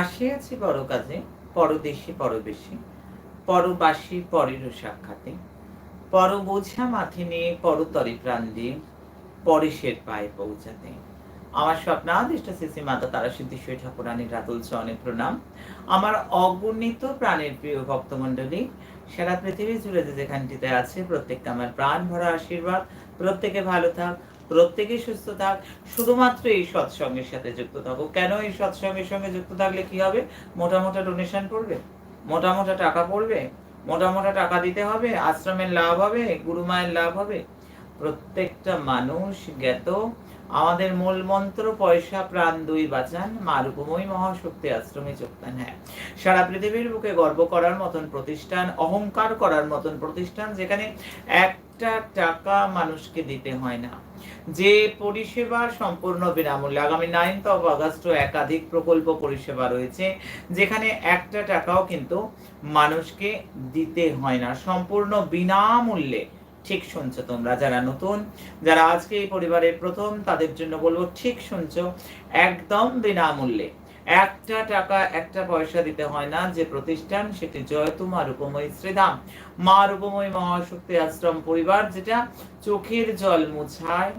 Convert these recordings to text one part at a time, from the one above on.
আসিয়াছি বড় কাজে পরদেশে, পরবেশে। পরবাসী, পরেরও সাক্ষাতে। পর বোঝা মাথে নিয়ে পরতরে প্রাণ দিয়ে পরেশের পায়ে পৌঁছাতে। আমার স্বপ্ন স্বপ্নাদিষ্ট শ্রী মাতা তারা সিদ্ধেশ্বরী ঠাকুরানীর রাতুল চরণে প্রণাম। আমার অগণিত প্রাণের প্রিয় ভক্তমণ্ডলী, সারা পৃথিবী জুড়ে যে যেখানটিতে আছে, প্রত্যেককে আমার প্রাণ ভরা আশীর্বাদ। প্রত্যেকে ভালো থাক প্রত্যেকে সুস্থ থাক। শুধুমাত্র এই সৎসঙ্গের সাথে যুক্ত থাকো। কেন এই সৎসঙ্গের সঙ্গে যুক্ত থাকলে কি হবে? মোটা মোটা ডোনেশন পড়বে? মোটা মোটা টাকা পড়বে? মোটা মোটা টাকা দিতে হবে? আশ্রমের লাভ হবে? গুরুমায়ের লাভ হবে? প্রত্যেকটা মানুষ জ্ঞাত আমাদের মূল মন্ত্র, পয়সা, প্রাণ, দুই বাঁচান মা রূপময়ী মহাশক্তি, আশ্রমে যোগদান হ্যাঁ সারা পৃথিবীর বুকে গর্ব করার মতন প্রতিষ্ঠান, অহংকার করার মতন প্রতিষ্ঠান, যেখানে একটা টাকা মানুষকে দিতে হয় না। যে পরিষেবা সম্পূর্ণ বিনামূল্যে, আগামী নাইনথ অফ আগস্ট একাধিক প্রকল্প পরিষেবা রয়েছে, যেখানে একটা টাকাও কিন্তু মানুষকে দিতে হয় না। সম্পূর্ণ বিনামূল্যে ঠিক শুনছো তোমরা যারা নতুন, যারা আজকে এই পরিবারের প্রথম, তাদের জন্য বলব ঠিক শুনছো, একদম বিনামূল্যে। একটা টাকা, একটা পয়সা দিতে হয় না, যে প্রতিষ্ঠান সেটি জয়তু মা রূপময়ী শ্রীধাম। মা রূপময়ী মহাশক্তি আশ্রম পরিবার যেটা চোখের জল মুছায়,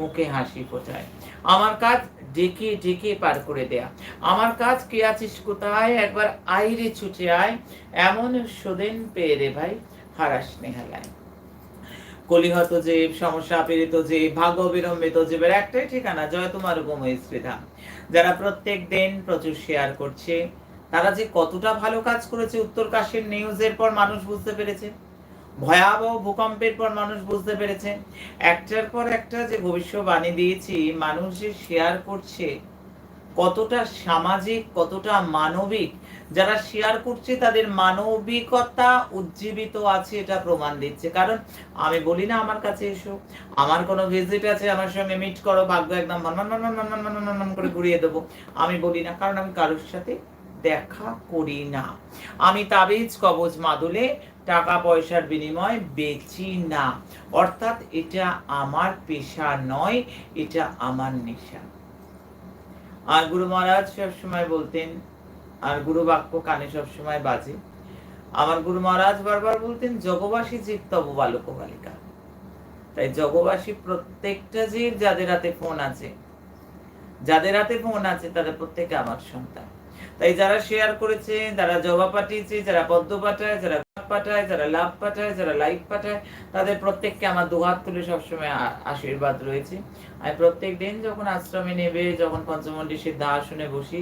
মুখে হাসি ফোটায়। আমার কাজ ডেকে ডেকে পার করে দেয়া। আমার কাজ কে আছিস কোথায়? একবার আইরে ছুটে আয়। এমন সুদিন পেয়ে রে ভাই, হারাস নেহালায়। কলিহত যে, সমস্যা পীড়িত যে, ভাগ্য বিলম্বিত জীবের একটাই ঠিকানা, জয় তোমার উপময় শ্রীধাম। যারা প্রত্যেক দিন প্রচুর শেয়ার করছে, তারা যে কতটা ভালো কাজ করেছে উত্তর কাশীর নিউজের পর মানুষ বুঝতে পেরেছে, ভয়াবহ ভূকম্পের পর মানুষ বুঝতে পেরেছে, একটার পর একটা যে ভবিষ্যবাণী দিয়েছি, মানুষ যে শেয়ার করছে, কতটা সামাজিক, কতটা মানবিক যারা শেয়ার করছে তাদের মানবিকতা উজ্জীবিত আছে এটা প্রমাণ দিচ্ছে কারণ আমি বলি না আমার কাছে এসো আমার কোনো ভিজিট আছে আমার সঙ্গে মিট করো ভাগ্য একদম করে ঘুরিয়ে দেবো আমি বলি না কারণ আমি কারোর সাথে দেখা করি না আমি তাবিজ কবজ মাদুলে টাকা পয়সার বিনিময় বেচি না অর্থাৎ এটা আমার পেশা নয় এটা আমার নেশা আর গুরু মহারাজ সবসময় বলতেন আর গুরু বাক্য কানে সবসময় বাজে। আমার গুরু মহারাজ বারবার বলতেন, জগবাসী জীব তব বালক বালিকা। তাই জগবাসী প্রত্যেকটা জীব যাদের হাতে ফোন আছে, যাদের হাতে ফোন আছে তাদের প্রত্যেকে আমার সন্তান। তাই যারা শেয়ার করেছে, যারা জবা পাঠিয়েছে, যারা পদ্ম পাঠায়, যারা পাঠায়, যারা লাভ পাঠায়, যারা লাইক পাঠায়, তাদের প্রত্যেককে আমার দুহাত তুলে সবসময় আশীর্বাদ রয়েছে। আমি প্রত্যেক দিন যখন আশ্রমে নেবে যখন পঞ্চমন্ডি সিদ্ধা আসনে বসি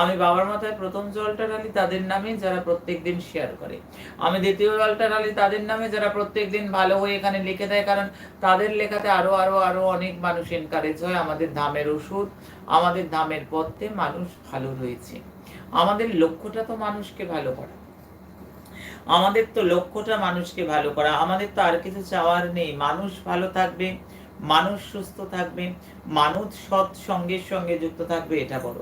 আমি বাবার মাথায় প্রথম জলটা ঢালি তাদের নামে যারা প্রত্যেক দিন শেয়ার করে। আমি দ্বিতীয় জলটা ঢালি তাদের নামে যারা প্রত্যেক দিন ভালো হয়ে এখানে লিখে দেয়, কারণ তাদের লেখাতে আরও আরও আরও অনেক মানুষ এনকারেজ হয়। আমাদের ধামের ওষুধ, আমাদের ধামের পথে মানুষ ভালো রয়েছে। আমাদের লক্ষ্যটা তো মানুষকে ভালো করা। আমাদের তো লক্ষ্যটা মানুষকে ভালো করা। আমাদের তো আর কিছু চাওয়ার নেই। মানুষ ভালো থাকবে, মানুষ সুস্থ থাকবে, মানুষ সৎ সঙ্গের সঙ্গে যুক্ত থাকবে, এটা বড়।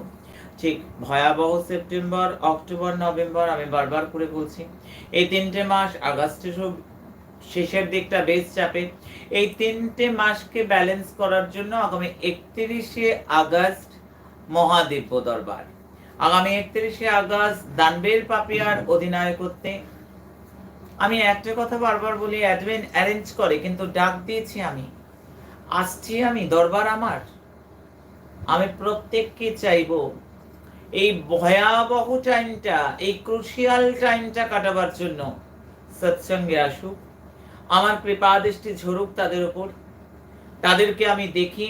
ঠিক ভয়াবহ সেপ্টেম্বর, অক্টোবর, নভেম্বর আমি বারবার করে বলছি। এই তিনটে মাস আগস্টের শেষের দিকটা বেশ চাপে। এই তিনটে মাসকে ব্যালেন্স করার জন্য আগামী একত্রিশে আগস্ট মহাদিব্য দরবার। আগামী একত্রিশে আগস্ট দানবের পাপিয়ার অধিনায়কত্বে। আমি একটা কথা বারবার বলি, অ্যাডমিন অ্যারেঞ্জ করে, কিন্তু ডাক দিয়েছি আমি। আসছি আমি, দরবার আমার। আমি প্রত্যেককে চাইব এই ভয়াবহ টাইমটা, এই ক্রুশিয়াল টাইমটা কাটাবার জন্য সৎসঙ্গে আসুক। আমার কৃপা দৃষ্টি ঝরুক তাদের উপর। তাদেরকে আমি দেখি।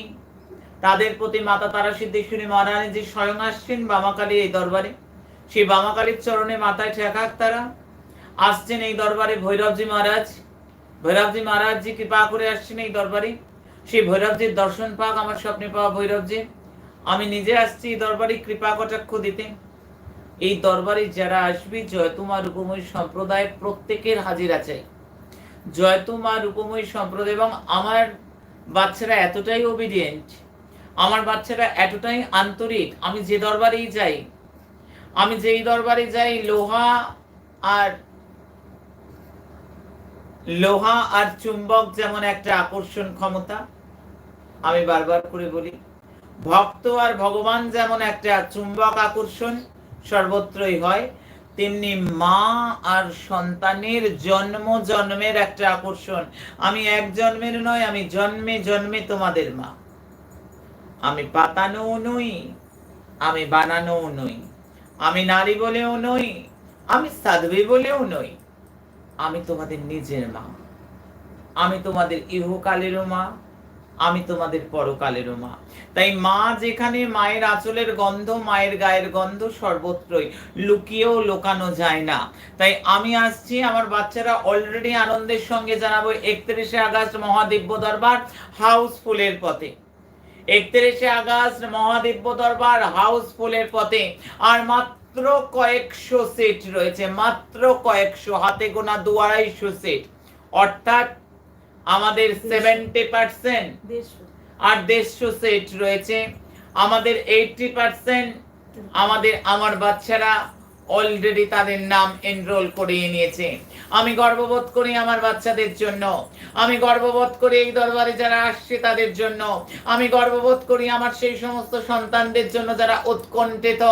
তাদের প্রতি মাতা তারা সিদ্ধেশ্বরী যে স্বয়ং আসছেন বামাকালী এই দরবারে। সেই বামাকালীর চরণে মাথায় ঠেকাক তারা। আসছেন এই দরবারে ভৈরবজি মহারাজ। ভৈরবজি মহারাজজি কৃপা করে আসছেন এই দরবারে। সেই ভৈরবজির দর্শন পাক, আমার স্বপ্নে পাওয়া ভৈরবজি। আমি নিজে আসছি দরবারে, কৃপা কটাক্ষ দিতে। এই দরবারে যারা আসবে জয়তুমা রূপময়ী সম্প্রদায় প্রত্যেকের হাজিরা চাই। জয়তুমা রূপময়ী সম্প্রদায় এবং আমার বাচ্চারা এতটাই ওবিডিয়েন্ট আমার বাচ্চারা এতটাই আন্তরিক, আমি যে দরবারেই যাই, আমি যেই দরবারে যাই, লোহা আর লোহা আর চুম্বক যেমন একটা আকর্ষণ ক্ষমতা, আমি বারবার করে বলি ভক্ত আর ভগবান যেমন একটা চুম্বক আকর্ষণ, সর্বত্রই হয়, তেমনি মা আর সন্তানের জন্ম জন্মের একটা আকর্ষণ। আমি এক জন্মের নয়, আমি জন্মে জন্মে তোমাদের মা। আমি পাতানোও নই, আমি বানানোও নই। আমি নারী বলেও নই, আমি সাধ্বী বলেও নই। আমি তোমাদের নিজের মা। আমি তোমাদের ইহকালেরও মা। আমি তোমাদের পরকালেরও মা। তাই মা যেখানে মায়ের আঁচলের গন্ধ, মায়ের গায়ের গন্ধ সর্বত্রই লুকিয়েও লোকানো যায় না। তাই আমি আসছি আমার বাচ্চারা অলরেডি আনন্দের সঙ্গে জানাব একত্রিশে আগস্ট মহাদিব্য দরবার হাউসফুলের পথে। একত্রিশে আগস্ট মহাদিব্য দরবার হাউসফুলের পথে। আর মাত্র কয়েকশো সেট রয়েছে, মাত্র কয়েকশো, হাতে গোনা দু আড়াইশো সেট। অর্থাৎ আমাদের সেভেন্টি পার্সেন্ট আর দেড়শো সেট রয়েছে। আমাদের এইটটি পার্সেন্ট আমাদের আমার বাচ্চারা অলরেডি তাদের নাম এনরোল করিয়ে নিয়েছে। আমি গর্ববোধ করি আমার বাচ্চাদের জন্য। আমি গর্ববোধ করি এই দরবারে যারা আসছে তাদের জন্য। আমি গর্ববোধ করি আমার সেই সমস্ত সন্তানদের জন্য যারা উৎকণ্ঠিত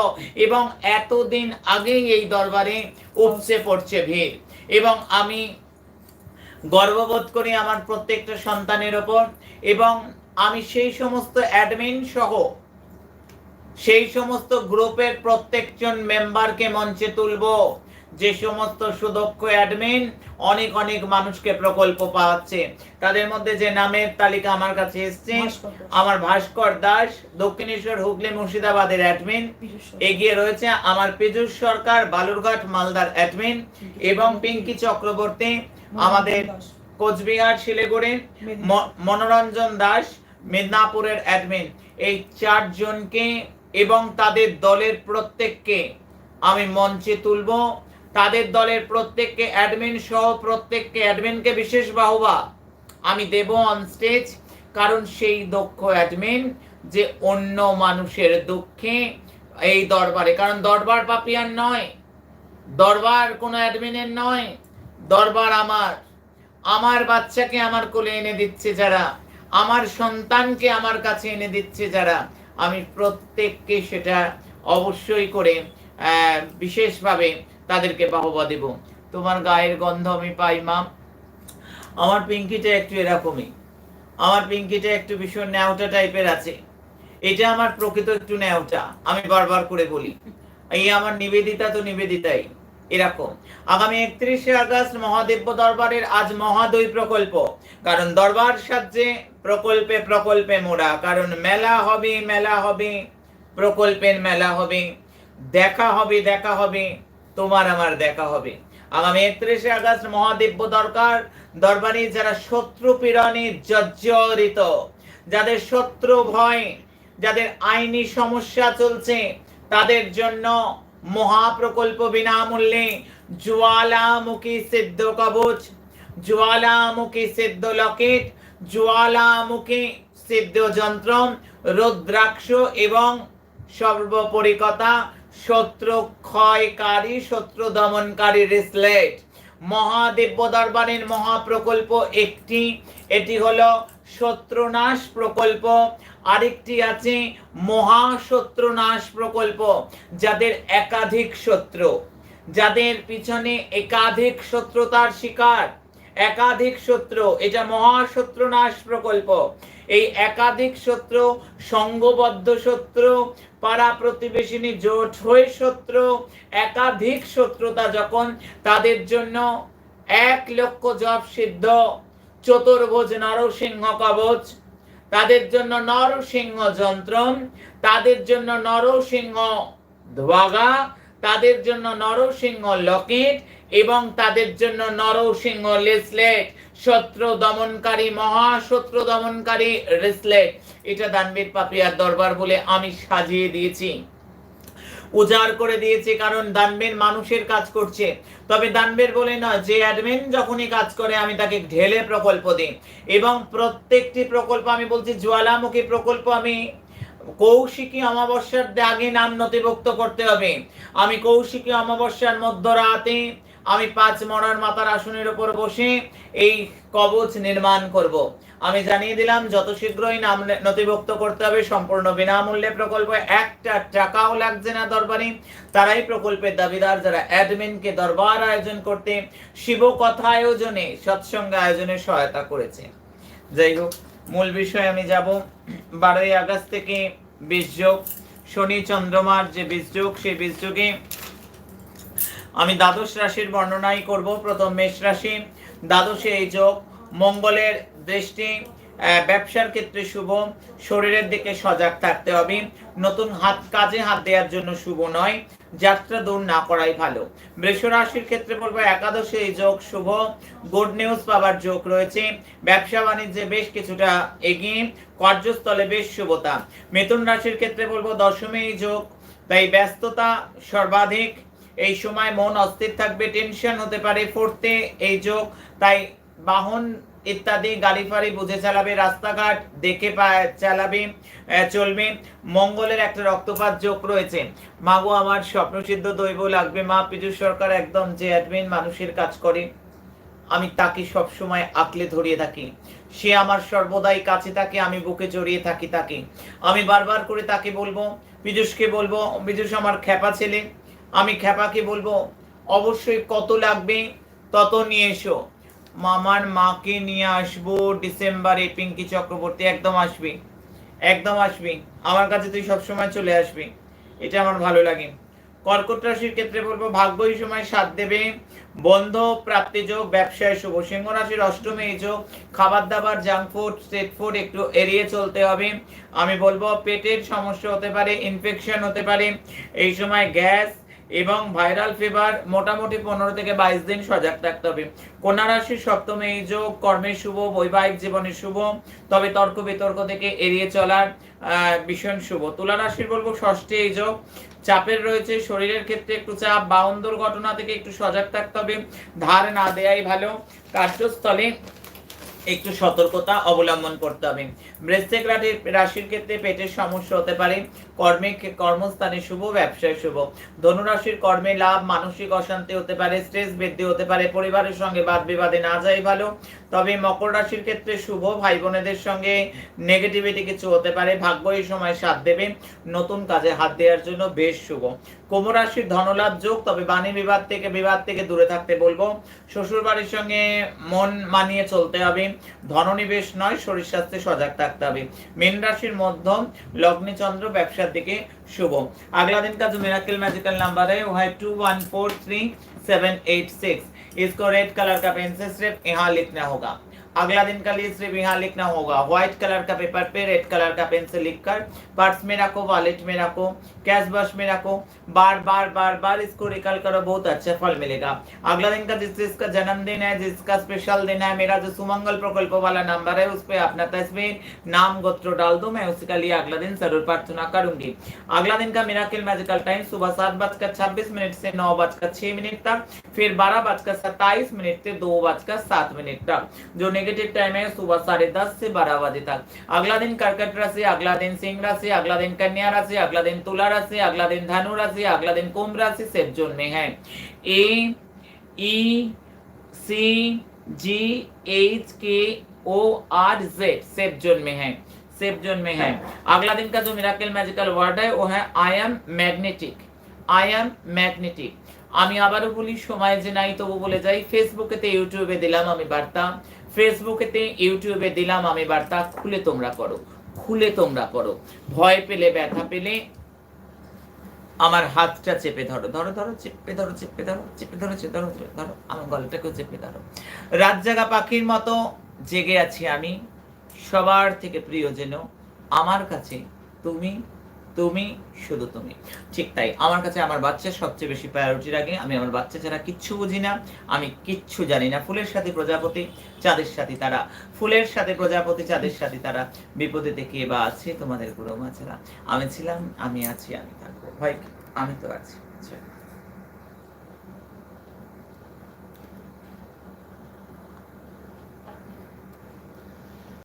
এবং এতদিন আগেই এই দরবারে উপচে পড়ছে ভিড়। এবং আমি গর্ববোধ করি আমার প্রত্যেকটা সন্তানের ওপর এবং আমি সেই সমস্ত অ্যাডমিন সহ সেই সমস্ত গ্রুপের প্রত্যেকজন মেম্বারকে মঞ্চে তুলব। যে সমস্ত সুদক্ষ অ্যাডমিন অনেক অনেক মানুষকে প্রকল্প পাওয়াচ্ছে তাদের মধ্যে যে নামের তালিকা আমার কাছে এসছে আমার ভাস্কর দাস দক্ষিণেশ্বর হুগলি মুর্শিদাবাদের অ্যাডমিন। এগিয়ে রয়েছে আমার পীযুষ সরকার বালুরঘাট মালদার অ্যাডমিন এবং পিঙ্কি চক্রবর্তী। আমাদের কোচবিহার শিলিগুড়ি ম- মনোরঞ্জন দাস মেদিনীপুরের অ্যাডমিন এই চারজনকে এবং তাদের দলের প্রত্যেককে আমি মঞ্চে তুলব। তাদের দলের প্রত্যেককে অ্যাডমিন সহ প্রত্যেককে অ্যাডমিনকে বিশেষ বাহবা আমি দেব অন স্টেজ কারণ সেই দক্ষ অ্যাডমিন যে অন্য মানুষের দুঃখে এই দরবারে। কারণ দরবার পাপিয়ার নয় দরবার কোনো অ্যাডমিনের নয়। দরবার আমার। আমার বাচ্চাকে আমার কোলে এনে দিচ্ছে যারা। আমার সন্তানকে আমার কাছে এনে দিচ্ছে যারা। আমি প্রত্যেককে সেটা অবশ্যই করে বিশেষভাবে তাদেরকে বাহবা দেব। তোমার গায়ের গন্ধ আমি পাই, মা। আমার পিঙ্কিটা একটু এরকমই। আমার পিঙ্কিটা একটু ভীষণ ন্যাওটা টাইপের আছে। এটা আমার প্রকৃত একটু ন্যাওটা, আমি বারবার করে বলি। এই আমার নিবেদিতা তো নিবেদিতাই। এরকম। আগামী একত্রিশে আগস্ট মহাদেব্য দরবারের আজ মহাদয় প্রকল্প। কারণ দরবার সাহায্যে প্রকল্পে প্রকল্পে মোড়া। কারণ মেলা হবে মেলা হবে, প্রকল্পের মেলা হবে। দেখা হবে দেখা হবে, তোমার আমার দেখা হবে। আগামী একত্রিশে আগস্ট মহাদিব্য দরকার। দরবারে যারা শত্রু পীড়নে জর্জরিত, যাদের শত্রু ভয়, যাদের আইনি সমস্যা চলছে, তাদের জন্য মহাপ্রকল্প বিনামূল্যে জ্বালামুখী সিদ্ধ কবচ, জ্বালামুখী সিদ্ধ লকেট, জ্বালামুখী সিদ্ধ যন্ত্র রুদ্রাক্ষ এবং সর্বোপরি কথা শত্রু ক্ষয়কারী, শত্রু দমনকারী রিসলেট। মহাদিব্য দরবারের মহাপ্রকল্প একটি। এটি হলো শত্রুনাশ প্রকল্প। আরেকটি আছে মহাশত্রুনাশ প্রকল্প, যাদের একাধিক শত্রু। যাদের পিছনে একাধিক শত্রুতার শিকার। একাধিক শত্রু, এটা মহাশত্রুনাশ প্রকল্প। এই একাধিক শত্রু সংঘবদ্ধ শত্রু পাড়া প্রতিবেশিনী জোট হয়ে শত্রু, একাধিক শত্রুতা যখন তাদের জন্য এক লক্ষ জপ সিদ্ধ, চতুর্ভুজ নরসিংহ কবচ, তাদের জন্য নরসিংহ যন্ত্র, তাদের জন্য নরসিংহ ধ্বগা তাদের জন্য নরসিংহ লকেট এবং তাদের জন্য নরসিংহ লেসলেট শত্রু দমনকারী মহাশত্রু দমনকারী রেসলেট। এটা দানবীর পাপিয়ার দরবার বলে আমি সাজিয়ে দিয়েছি। উজাড় করে দিয়েছে কারণ দানবের মানুষের কাজ করছে। তবে দানবের বলে না যে অ্যাডমিন যখনই কাজ করে, আমি তাকে ঢেলে প্রকল্প দিই। এবং প্রত্যেকটি প্রকল্প আমি বলছি, জ্বালামুখী প্রকল্প আমি কৌশিকী অমাবস্যার আগে নাম নথিভুক্ত করতে হবে। আমি কৌশিকী অমাবস্যার মধ্যরাতে আমি পাঁচ মরার মাতার আসনের উপর বসে এই কবচ নির্মাণ করব। আমি জানিয়ে দিলাম, যত শীঘ্রই নাম নথিভুক্ত করতে হবে, সম্পূর্ণ বিনামূল্যে প্রকল্প একটা টাকাও লাগছে না দরবারে। তারাই প্রকল্পের দাবিদার, যারা অ্যাডমিনকে দরবার আয়োজন করতে শিব কথা আয়োজনে, সৎসঙ্গ আয়োজনে সহায়তা করেছে। যাই হোক, মূল বিষয়ে আমি যাব। বারোই আগস্ট থেকে বিশ বীজযোগ, শনি চন্দ্রমার যে বীজযোগ, সেই বীজযোগে আমি দ্বাদশ রাশির বর্ণনাই করব। প্রথম মেষ রাশি। দ্বাদশে এই যোগ। মঙ্গলের দৃষ্টি ব্যবসার ক্ষেত্রে শুভ। শরীরের দিকে সজাগ থাকতে হবে। নতুন হাত, কাজে হাত দেওয়ার জন্য শুভ নয়। যাত্রা দূর না করাই ভালো। বৃষ রাশির ক্ষেত্রে বলব, একাদশে এই যোগ শুভ। গুড নিউজ পাওয়ার যোগ রয়েছে। ব্যবসা বাণিজ্যে বেশ কিছুটা এগিয়ে। কার্যস্থলে বেশ শুভতা। মিথুন রাশির ক্ষেত্রে বলব, দশমে এই যোগ। তাই ব্যস্ততা সর্বাধিক। এই সময় মন অস্থির থাকবে টেনশন হতে পারে ফুটতে এই যোগ, তাই বাহন ইত্যাদি গাড়ি ফাড়ি বুঝে চালাবে, রাস্তাঘাট দেখে চালাবে চলবে। মঙ্গলের একটা রক্তপাত যোগ রয়েছে। মাগো, আমার স্বপ্নসিদ্ধ দৈব লাগবে। মা, পীযুষ সরকার একদম যে অ্যাডমিন মানুষের কাজ করে, আমি তাকে সব সময় আঁকলে ধরিয়ে থাকি। সে আমার সর্বদাই কাছে থাকে, আমি বুকে জড়িয়ে থাকি তাকে। আমি বারবার করে তাকে বলব, পীযুষকে বলব, পীযুষ আমার খ্যাপা ছেলে আমি খ্যাপাকে বলব, অবশ্যই কত লাগবে তত নিয়ে এসো। মামার মাকে নিয়ে আসব ডিসেম্বরে পিঙ্কি চক্রবর্তী, একদম আসবি একদম আসবি। আমার কাছে তুই সবসময় চলে আসবি, এটা আমার ভালো লাগে। কর্কট রাশির ক্ষেত্রে বলব ভাগ্য এই সময় সাথ দেবে। বন্ধ প্রাপ্তি যোগ, ব্যবসায় শুভ। সিংহ রাশির অষ্টমী এই যোগ, খাবার দাবার জাঙ্ক ফুড স্ট্রিট ফুড একটু এড়িয়ে চলতে হবে। আমি বলব, পেটের সমস্যা হতে পারে ইনফেকশন হতে পারে। এই সময় গ্যাস এবং ভাইরাল ফিভার মোটামুটি পনেরো থেকে বাইশ দিন সজাগ থাকতে হবে। কন্যা রাশির সপ্তমে এই যোগ, কর্মের শুভ, বৈবাহিক জীবনের শুভ, তবে তর্ক বিতর্ক থেকে এড়িয়ে চলার ভীষণ শুভ। তুলা রাশির বলব ষষ্ঠী এই যোগ। চাপের রয়েছে, শরীরের ক্ষেত্রে একটু চাপ, বাউন্দর ঘটনা থেকে একটু সজাগ থাকতে হবে। ধার না দেয়াই ভালো। কার্যস্থলে একটু সতর্কতা অবলম্বন করতে হবে। বৃশ্চিক রাশির ক্ষেত্রে পেটের সমস্যা হতে পারে। কর্মে কর্মস্থানে শুভ, ব্যবসায় শুভ। ধনুরাশির কর্মে লাভ, মানসিক অশান্তি হতে পারে স্ট্রেস বৃদ্ধি হতে পারে, পরিবারের সঙ্গে বাদ বিবাদে না যাই ভালো। তবে মকর রাশির ক্ষেত্রে শুভ ভাই বোনেদের সঙ্গে নেগেটিভিটি কিছু হতে পারে ভাগ্য এই সময় সাথ দেবে। নতুন কাজে হাত দেওয়ার জন্য বেশ শুভ। কুম্ভ রাশির ধনলাভ যোগ, তবে বাণী বিবাদ থেকে বিবাদ থেকে দূরে থাকতে বলব। শ্বশুর বাড়ির সঙ্গে মন মানিয়ে চলতে হবে। ধননিবেশ নয়, শরীর স্বাস্থ্যে সজাগ থাকতে হবে। মীন রাশির মধ্যম লগ্নি চন্দ্র सात दिखे शुभम अगला दिन का जो मेराकिल मैजिकल नंबर है वो है two one four three seven eight six इसको रेड कलर का पेंसिल सिर्फ़ यहाँ लिखना होगा अगला दिन का लिए सिर्फ़ यहाँ लिखना होगा। व्हाइट कलर का पेपर पे रेड कलर का पेन से लिखकर पर्स में रखो वॉलेट में रखो कैश बस में रखो। बार बार बार बार इसको रिकल करो, बहुत अच्छा फल मिलेगा। अगला दिन का जिस जिसका जन्मदिन है, जिसका स्पेशल दिन है, मेरा जो सुमंगल प्रकल्प वाला नंबर है, उस पर अपना तस्वीर, नाम, गोत्र डाल दो, मैं उसका लिए अगला दिन ज़रूर प्रार्थना करूँगी। अगला दिन का मेरा मैजिकल टाइम सुबह सात बजकर छब्बीस मिनट से नौ बजकर छह मिनट तक। फिर बारह बजकर सत्ताईस मिनट से दो बजकर सात मिनट तक, जो नेगेटिव टाइम है सुबह साढ़े दस से बारह बजे तक। अगला दिन कर्कट राशि, अगला दिन सिंह राशि, अगला दिन कन्या राशि, अगला दिन तुला राशि, अगला दिन धनु राशि, अगला दिन कुंभ राशि सेफ़ जोन में है। ए ई C G H K O R Z safe zone में है। सेफ़ जोन में है। अगला दिन का जो मेरा मैजिकल वर्ड है, वो है I am magnetic I am magnetic আমি আবারও বলি, সময় যে নাই, তবু বলে যাই ফেসবুকেতে ইউটিউবে দিলাম আমি বার্তা। ফেসবুকেতে ইউটিউবে দিলাম আমি বার্তা, খুলে তোমরা করো, খুলে তোমরা করো। ভয় পেলে, ব্যথা পেলে, আমার হাতটা চেপে ধরো ধরো ধরো, চেপে ধরো চেপে ধরো চেপে ধরো চেপে ধরো চেপে ধরো, আমার গলাটাকেও চেপে ধরো। রাত জাগা পাখির মতো জেগে আছি আমি, সবার থেকে প্রিয় যেন আমার কাছে তুমি তুমি, শুধু তুমি। ঠিক তাই, আমার কাছে আমার বাচ্চা সবচেয়ে বেশি প্রায়োরিটি রাখে আমি আমার বাচ্চা ছাড়া কিচ্ছু বুঝি না। আমি কিচ্ছু জানি না। ফুলের সাথে প্রজাপতি, চাঁদের সাথে তারা। ফুলের সাথে প্রজাপতি, চাঁদের সাথে তারা। বিপদেতে কে বা আছে? তোমাদের গুরু মাছেরা আমি ছিলাম, আমি আছি, আমি থাকব। ভাই, আমি তো আছি। আচ্ছা।